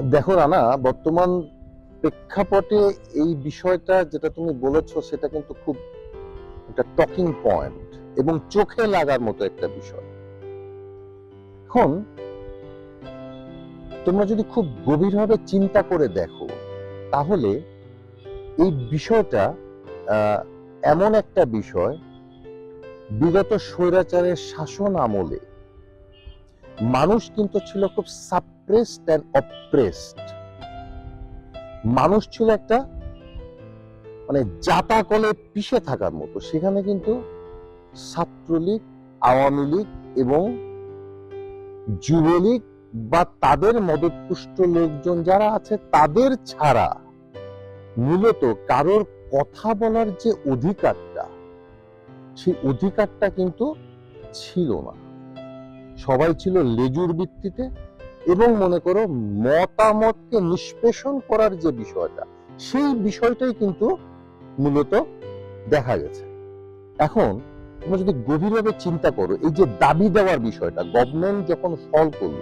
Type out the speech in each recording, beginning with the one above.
দেখো রানা, বর্তমান প্রেক্ষাপটে এই বিষয়টা যেটা তুমি বলেছ, সেটা কিন্তু খুব একটা টকিং পয়েন্ট এবং চোখে লাগার মতো একটা বিষয়। এখন, তোমরা যদি খুব গভীরভাবে চিন্তা করে দেখো, তাহলে এই বিষয়টা এমন একটা বিষয়, বিগত স্বৈরাচারের শাসন আমলে মানুষ কিন্তু ছিল খুব সাপ্রেসড অ্যান্ড অপ্রেসড মানুষ ছিল একটা মানে জাতা কলে পিষে থাকার মতো। সেখানে কিন্তু ছাত্রলীগ আওয়ামী লীগ এবং যুবলীগ বা তাদের মদতপুষ্ট লোকজন যারা আছে, তাদের ছাড়া মূলত কারোর কথা বলার যে অধিকারটা, সেই অধিকারটা কিন্তু ছিল না। সবাই ছিল লেজুর ভিত্তিতে। এবং মনে করো মতামতকে নিষ্পেষণ করার যে বিষয়টা, সেই বিষয়টাই কিন্তু মূলত দেখা গেছে। এখন তোমরা যদি গভীরভাবে চিন্তা করো, এই যে দাবি দেওয়ার বিষয়টা গভর্নমেন্ট যখন ফল করল,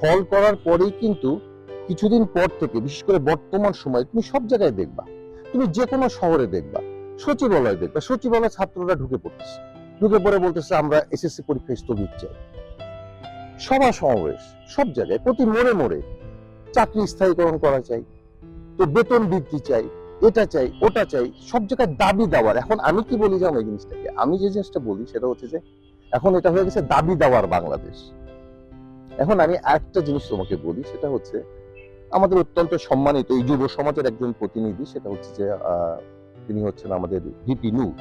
ফল করার পরেই কিন্তু কিছুদিন পর থেকে, বিশেষ করে বর্তমান সময়, তুমি সব জায়গায় দেখবা, তুমি যে কোনো শহরে দেখবা, সচিবালয় দেখবা, সচিবালয় ছাত্ররা ঢুকে পড়তেছে। ঢুকে পড়ে বলতেছে, আমরা এসএসসি পরীক্ষা স্থগিত চাই। সভা সমাবেশ সব জায়গায়, প্রতি মোড়ে মোড়ে চাকরি স্থায়ীকরণ করা চাই, তো বেতন বৃদ্ধি চাই, এটা চাই, ওটা চাই, সব জায়গায় দাবি দেওয়ার। এখন আমি কি বলি জানো এই জিনিসটাকে? আমি যে জিনিসটা বলি সেটা হচ্ছে যে, এখন এটা হয়ে গেছে দাবি দেওয়ার বাংলাদেশ। এখন আমি একটা জিনিস তোমাকে বলি, সেটা হচ্ছে আমাদের অত্যন্ত সম্মানিত এই যুব সমাজের একজন প্রতিনিধি, সেটা হচ্ছে যে তিনি হচ্ছেন আমাদের ভিপি নূর।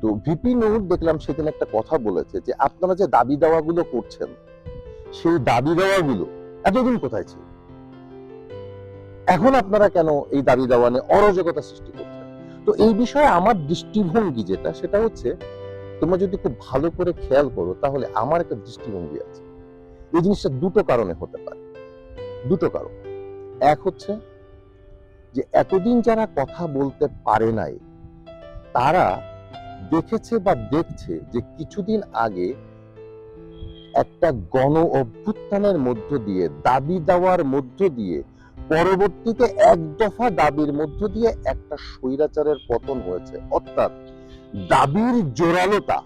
তো ভিপি নূর দেখলাম সেদিন একটা কথা বলেছে যে আপনারা যে দাবি দেওয়াগুলো করছেন, সেই দাবি দেওয়াগুলো এতদিন কোথায় ছিল? এখন আপনারা কেন এই দাবি দেওয়া নিয়ে অরাজকতা সৃষ্টি করছেন? তো এই বিষয়ে আমার দৃষ্টিভঙ্গি যেটা, সেটা হচ্ছে তোমরা যদি খুব ভালো করে খেয়াল করো, তাহলে আমার একটা দৃষ্টিভঙ্গি আছে। এই জিনিসটা দুটো কারণে হতে পারে। দুটো কারণ। এক হচ্ছে যে এতদিন যারা কথা বলতে পারে নাই, তারা দেখেছে বা দেখছে যে কিছুদিন আগে একটা গণ অভ্যুত্থানের মধ্য দিয়ে, দাবি দেওয়ার মধ্য দিয়ে, পরবর্তীতে এক দফা দাবির মধ্য দিয়ে একটা স্বৈরাচারের পতন হয়েছে। অর্থাৎ দাবির জোরালোতা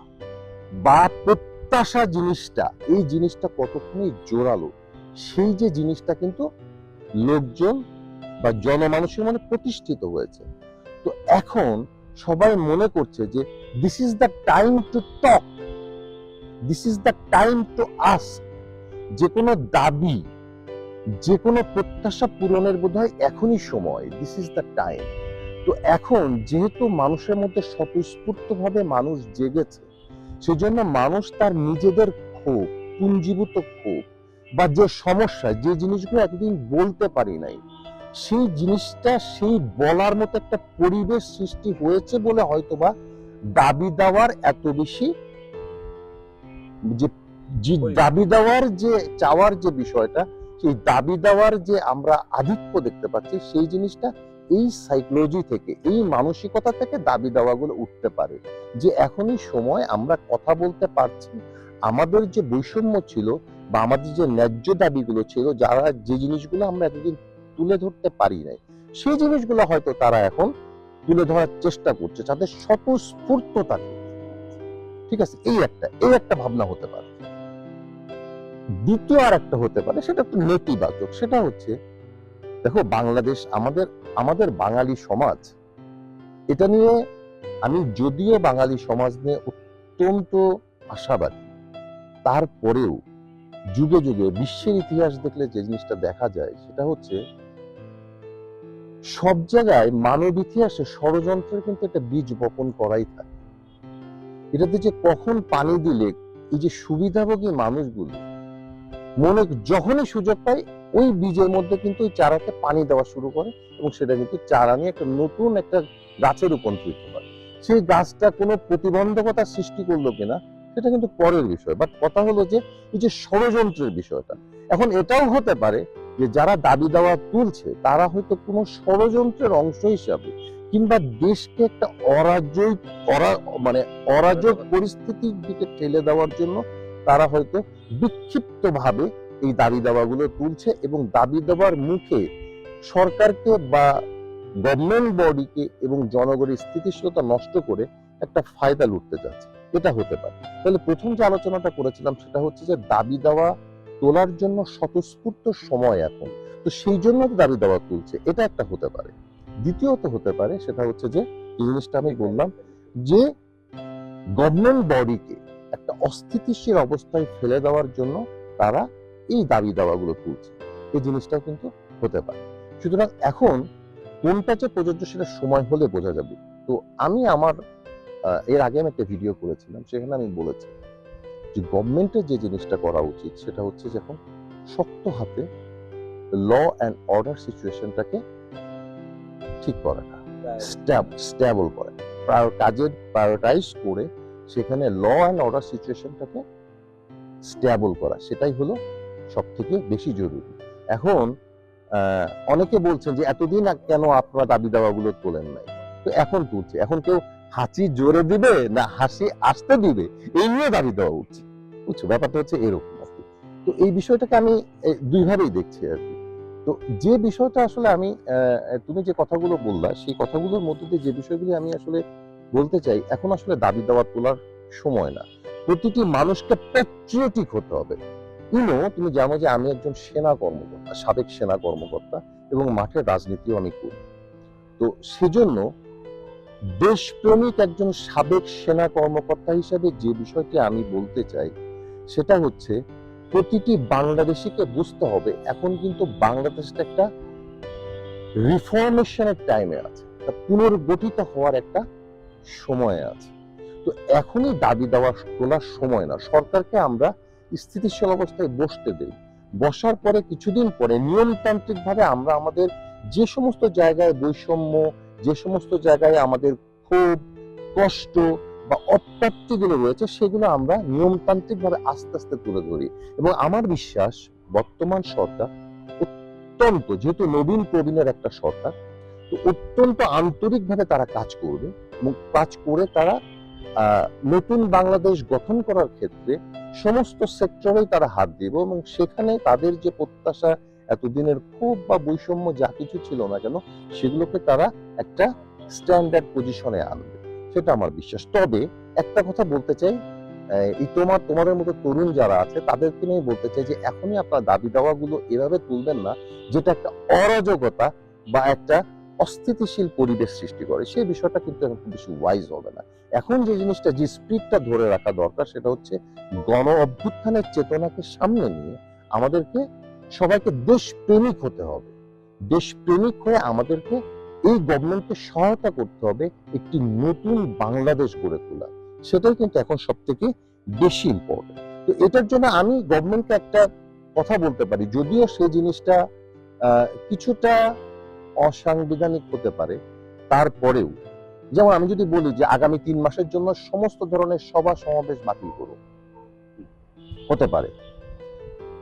বা প্রত্যাশা জিনিসটা, এই জিনিসটা কতক্ষণই জোরালো, সেই যে জিনিসটা কিন্তু লোকজন বা জনমানুষের মনে প্রতিষ্ঠিত হয়েছে। তো এখন সবাই মনে করছে যে this is the time to talk this is the time to ask যে কোনো দাবি, যে কোনো প্রত্যাশা পূরণের বোধ হয় এখনই সময় দিস ইজ দ্য টাইম তো এখন যেহেতু মানুষের মধ্যে স্বতঃস্ফূর্তভাবে মানুষ জেগেছে, সেজন্য মানুষ তার নিজেদের ক্ষোভ, পুঞ্জীভূত ক্ষোভ বা যে সমস্যা, যে জিনিসগুলো এতদিন বলতে পারি নাই সেই জিনিসটা সেই বলার মতো একটা পরিবেশ সৃষ্টি হয়েছে বলে হয়তোবা দাবি দেওয়ার এত বেশি যে যে দাবি দেওয়ার যে চাওয়ার যে বিষয়টা সেই দাবি দেওয়ার যে আমরা আধিক্য দেখতে পাচ্ছি সেই জিনিসটা এই সাইকোলজি থেকে এই মানসিকতা থেকে দাবি দেওয়াগুলো উঠতে পারে। যে এখনই সময় আমরা কথা বলতে পারছি আমাদের যে বৈষম্য ছিল বা আমাদের যে ন্যায্য দাবিগুলো ছিল যারা যে জিনিসগুলো আমরা এতদিন তুলে ধরতে পারি নাই সেই জিনিসগুলো হয়তো তারা এখন তুলে ধরার চেষ্টা করছে তাদের স্বতঃস্ফূর্ততা থেকে। ঠিক আছে, এই একটা এই একটা ভাবনা হতে পারে দ্বিতীয় আর একটা হতে পারে, সেটা একটু নেতিবাচক সেটা হচ্ছে, দেখো বাংলাদেশ আমাদের আমাদের বাঙালি সমাজ, এটা নিয়ে আমি যদিও বাঙালি সমাজ নিয়ে অত্যন্ত আশাবাদী, তারপরেও যুগে যুগে বিশ্বের ইতিহাস দেখলে যে জিনিসটা দেখা যায়, সেটা হচ্ছে সব জায়গায় মানব ইতিহাসে ষড়যন্ত্রের কিন্তু একটা বীজ বপন করাই থাকে। এটাতে যে কখন পানি দিলে, এই যে সুবিধাভোগী মানুষগুলো, মনে যখনই সুযোগ পায়, ওই বীজের মধ্যে কিন্তু ওই চারাতে পানি দেওয়া শুরু করে এবং সেটা কিন্তু চারা নিয়ে একটা নতুন একটা গাছে রূপান্তরিত হয়। সেই গাছটা কোনো প্রতিবন্ধকতা সৃষ্টি করল কিনা, সেটা কিন্তু পরের বিষয়। বাট কথা হলো যে, এই যে ষড়যন্ত্রের বিষয়টা, এখন এটাও হতে পারে যে যারা দাবি দাওয়া তুলছে, তারা হয়তো কোনো ষড়যন্ত্রের অংশ হিসাবে কিংবা দেশকে একটা অরাজক মানে অরাজক পরিস্থিতির দিকে ঠেলে দেওয়ার জন্য তারা হয়তো বিক্ষিপ্তভাবে এই দাবি দাওয়াগুলো তুলছে এবং দাবি দেওয়ার মুখে সরকারকে বা গভর্নমেন্ট বডিকে এবং জনগণের স্থিতিশীলতা নষ্ট করে একটা ফায়দা লুটতে যাচ্ছে। এটা হতে পারে। তাহলে প্রথম যে আলোচনাটা করেছিলাম সেটা হচ্ছে যে দাবি দেওয়া তোলার জন্য স্বতঃস্ফূর্ত সময় এখন। তো সেই জন্য দাবি দেওয়া তুলছে। এটা একটা হতে পারে। দ্বিতীয়ত হতে পারে, সেটা হচ্ছে যে জিনিসটা আমি বললাম যে গভর্নমেন্ট বডিকে একটা অস্থিতিশীল অবস্থায় ফেলে দেওয়ার জন্য তারা এই দাবি দাওয়াগুলো তুলছে। এই জিনিসটাও কিন্তু হতে পারে। সুতরাং এখন কোনটা যে প্রযোজ্য সেটা সময় হলে বোঝা যাবে। তো আমি আমার এর আগে আমি একটা ভিডিও করেছিলাম, সেখানে আমি বলেছি যে গভর্নমেন্টের যে জিনিসটা করা উচিত সেটা হচ্ছে যখন শক্ত হাতে ল অ্যান্ড অর্ডার সিচুয়েশনটাকে ঠিক করাটা স্ট্যাব স্ট্যাবল করে কাজের প্রায়োরিটাইজ করে সেখানে ল অ্যান্ড অর্ডার সিচুয়েশনটাকে স্ট্যাবল করা সেটাই হলো সব থেকে বেশি জরুরি। এখন আহ, অনেকে বলছেন যে এতদিন কেন আপনারা দাবি দাওয়াগুলো তোলেন নাই? তো এখন তুলছে এখন কেউ হাসি জোরে দিবে না হাসি আসতে দিবে? এই নিয়ে দাবি দেওয়া উচিত। বুঝছ? ব্যাপারটা হচ্ছে এরকম আর কি। তো এই বিষয়টাকে আমি দুইভাবেই দেখছি আর কি। তো যে বিষয়টা আসলে আমি তুমি যে কথাগুলো বললা, সেই কথাগুলোর মধ্যে দিয়ে যে বিষয়গুলি আমি আসলে বলতে চাই, এখন আসলে দাবি দেওয়া তোলার সময় না। প্রতিটি মানুষকে প্যাট্রিয়টিক হতে হবে। ইনো তুমি জানো যে আমি একজন সেনা কর্মকর্তা, সাবেক সেনা কর্মকর্তা এবং মাঠের রাজনীতিও আমি করি। তো সেজন্য দেশপ্রেমিক একজন সাবেক সেনা কর্মকর্তা হিসেবে যে বিষয়টি আমি বলতে চাই, সেটা হচ্ছে প্রতিটি বাংলাদেশিকে বুঝতে হবে, এখন কিন্তু বাংলাদেশটা একটা রিফরমেশনের টাইমে আছে পুনর্গঠিত হওয়ার একটা সময় আছে। তো এখনই দাবি দেওয়া তোলার সময় না, সরকারকে আমরা স্থিতিশীল অবস্থায় বসতে দেই। বসার পরে কিছুদিন পরে নিয়মতান্ত্রিক ভাবে আমরা আমাদের যে সমস্ত জায়গায় বৈষম্য যে সমস্ত জায়গায় আমাদের ক্ষোভ, কষ্ট বা অপ্রাপ্তিগুলো রয়েছে, সেগুলো আমরা নিয়মতান্ত্রিক ভাবে আস্তে আস্তে তুলে ধরি। এবং আমার বিশ্বাস, বর্তমান সরকার অত্যন্ত, যেহেতু নবীন প্রবীণের একটা সরকার, তো অত্যন্ত আন্তরিকভাবে তারা কাজ করবে এবং কাজ করে তারা নতুন বাংলাদেশ গঠন করার ক্ষেত্রে সমস্ত সেক্টরেই তারা হাত দেবে এবং সেখানে তাদের যে প্রত্যাশা এতদিনের ক্ষোভ বা বৈষম্য যা কিছু ছিল না কেন, সেগুলোকে তারা একটা স্ট্যান্ডার্ড পজিশনে আনবে। সেটা আমার বিশ্বাস। তবে একটা কথা বলতে চাই এই তোমার, তোমাদের মতো তরুণ যারা আছে, তাদেরকে নিয়ে বলতে চাই যে এখনই আপনার দাবি দাওয়াগুলো এভাবে তুলবেন না, যেটা একটা অরাজকতা বা একটা অস্থিতিশীল পরিবেশ সৃষ্টি করে। সেই বিষয়টা কিন্তু এখন খুব বেশি ওয়াইজ হবে না। এখন যে জিনিসটা, যে স্পিডটা ধরে রাখা দরকার, সেটা হচ্ছে গণ অভ্যুত্থানের চেতনাকে সামনে নিয়ে আমাদেরকে সবাইকে দেশপ্রেমিক হতে হবে। দেশপ্রেমিক হয়ে আমাদেরকে এই গভর্নমেন্টকে সহায়তা করতে হবে, একটি নতুন বাংলাদেশ গড়ে তোলা। সেটাই কিন্তু এখন সব থেকে বেশি ইম্পর্টেন্ট তো এটার জন্য আমি গভর্নমেন্টকে একটা কথা বলতে পারি, যদিও সেই জিনিসটা কিছুটা অসাংবিধানিক হতে পারে, তারপরেও, যেমন আমি যদি বলি যে আগামী তিন মাসের জন্য সমস্ত ধরনের সভা সমাবেশ বাতিল করুন হতে পারে।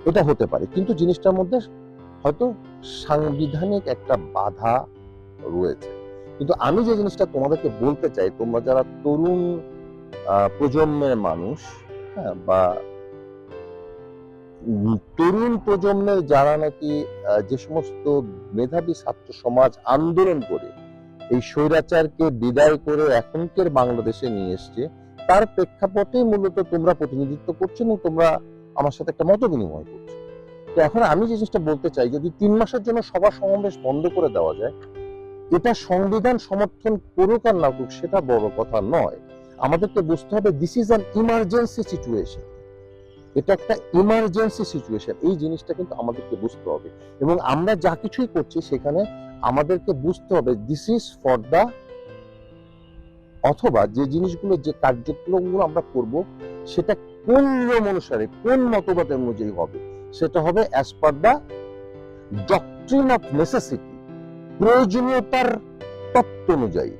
এটা হতে পারে। কিন্তু জিনিসটার মধ্যে হয়তো সাংবিধানিক একটা বাধা রয়েছে। কিন্তু আমি যে জিনিসটা তোমাদেরকে বলতে চাই, তোমরা যারা তরুণ প্রজন্মের মানুষ হ্যাঁ বা তরুণ প্রজন্মের যারা নাকি যে সমস্ত মেধাবী ছাত্র সমাজ আন্দোলন করে, এই স্বৈরাচারকে বিদায় করে এখনকার বাংলাদেশে নিয়ে এসছে, তার প্রেক্ষাপটেই মূলত তোমরা প্রতিনিধিত্ব করছ এবং তোমরা আমার সাথে একটা মত বিনিময় করছ। তো এখন আমি যে জিনিসটা বলতে চাই, যদি তিন মাসের জন্য সভা সমাবেশ বন্ধ করে দেওয়া যায়, এটা সংবিধান সমর্থন করুক আর না করুক, সেটা বড় কথা নয়। আমাদেরকে বুঝতে হবে this is an emergency situation এটা একটা ইমার্জেন্সি সিচুয়েশন এই জিনিসটা কিন্তু আমাদেরকে বুঝতে হবে। এবং আমরা যা কিছুই করছি, সেখানে আমাদেরকে বুঝতে হবে দিস ইজ ফর দা অথবা যে জিনিসগুলো, যে কার্যক্রমগুলো আমরা করব, সেটা কোন নিয়ম অনুসারে কোন মতবাদ অনুযায়ী হবে? সেটা হবে as per the doctrine of necessity প্রয়োজনীয়তার তত্ত্ব অনুযায়ী।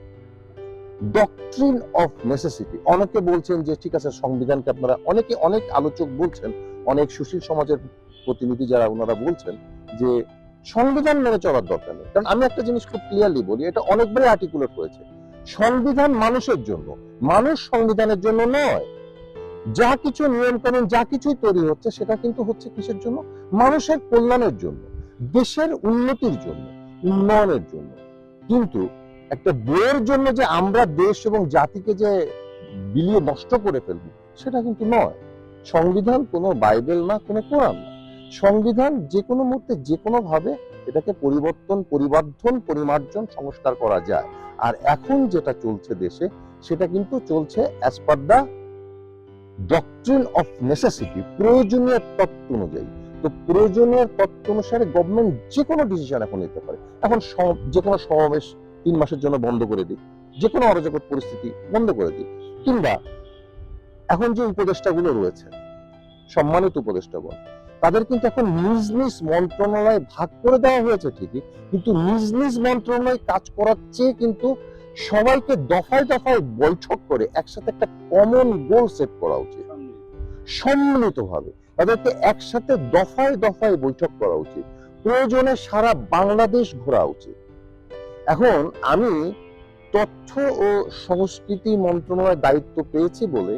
ডক্ট্রিন অফ নেসেসিটি অনেকে বলছেন যে, ঠিক আছে, সংবিধানকে আপনারা, অনেকে অনেক আলোচক বলছেন, অনেক সুশীল সমাজের প্রতিনিধি যারা ওনারা বলছেন যে, সংবিধান মেনে চলার দরকার নেই। কারণ আমি একটা জিনিস খুব ক্লিয়ারলি বলি, এটা অনেকবারই আর্টিকুলেট হয়েছে। সংবিধান মানুষের জন্য, মানুষ সংবিধানের জন্য নয়। যা কিছু নিয়ম কানুন, যা কিছুই তৈরি হচ্ছে, সেটা কিন্তু হচ্ছে কিসের জন্য? মানুষের কল্যাণের জন্য, দেশের উন্নতির জন্য, উন্নয়নের জন্য। কিন্তু একটা বইয়ের জন্য যে আমরা দেশ এবং জাতিকে যে বিলিয়ে নষ্ট করে ফেলব, সেটা কিন্তু নয়। সংবিধান কোনো বাইবেল না, কোনো কোরআন না। সংবিধান যে কোনো মুহূর্তে যে কোনো ভাবে এটাকে পরিবর্তন, পরিবর্ধন, পরিমার্জন, সংস্কার করা যায়। আর এখন যেটা চলছে দেশে, সেটা কিন্তু চলছে as per the doctrine of necessity প্রয়োজনীয় তত্ত্ব অনুযায়ী। তো প্রয়োজনীয় তত্ত্ব অনুসারে গভর্নমেন্ট যে কোনো ডিসিশন এখন নিতে পারে। এখন যে কোনো সমাবেশ তিন মাসের জন্য বন্ধ করে দিই যে কোনো অরাজকত পরিস্থিতি বন্ধ করে দিই কিংবা এখন যে উপদেষ্টাগুলো রয়েছে, সম্মানিত উপদেষ্টাগণ, তাদের কিন্তু এখন নিজ নিজ মন্ত্রণালয় ভাগ করে দেওয়া হয়েছে ঠিকই, কিন্তু নিজ নিজ মন্ত্রণালয় কাজ করার চেয়ে কিন্তু সবাইকে দফায় দফায় বৈঠক করে একসাথে একটা কমন গোল সেট করা উচিত। সম্মিলিত ভাবে তাদেরকে একসাথে দফায় দফায় বৈঠক করা উচিত। প্রয়োজনে সারা বাংলাদেশ ঘোরা উচিত। এখন আমি তথ্য ও সংস্কৃতি মন্ত্রণালয়ের দায়িত্ব পেয়েছি বলে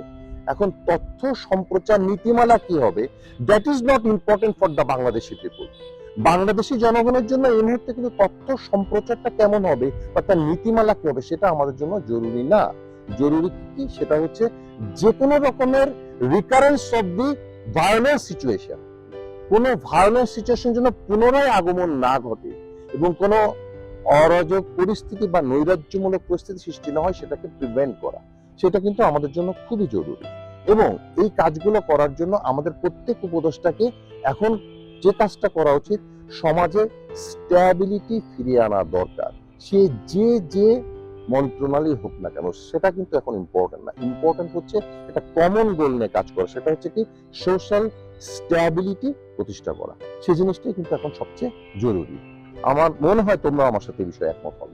এখন তথ্য সম্প্রচার নীতিমালা কি হবে? That is not important for the Bangladeshi people Bangladeshi জনগণের জন্য এই মুহূর্তে কিন্তু তথ্য সম্প্রচারটা কেমন হবে বা তার নীতিমালা কি হবে সেটা আমাদের জন্য জরুরি না। জরুরি কি? সেটা হচ্ছে যে কোনো রকমের recurrence of the violence situation কোনো ভায়োলেন্স সিচুয়েশন যেন পুনরায় আগমন না ঘটে এবং কোনো অরাজক পরিস্থিতি বা নৈরাজ্যমূলক পরিস্থিতি সৃষ্টি না হয় সেটাকে প্রিভেন্ট করা। সেটা কিন্তু আমাদের জন্য খুবই জরুরি। এবং এই কাজগুলো করার জন্য আমাদের প্রত্যেক উপদেষ্টাকে এখন যে কাজটা করা উচিত, সমাজে স্ট্যাবিলিটি ফিরিয়ে আনা দরকার। সে যে যে মন্ত্রণালয় হোক না কেন, সেটা কিন্তু এখন ইম্পর্টেন্ট না। ইম্পর্টেন্ট হচ্ছে একটা কমন গোল নিয়ে কাজ করা। সেটা হচ্ছে কি সোশ্যাল স্ট্যাবিলিটি প্রতিষ্ঠা করা। সেই জিনিসটাই কিন্তু এখন সবচেয়ে জরুরি। আমার, মনে হয় তোমরা আমার সাথে বিষয়ে একমত হবে।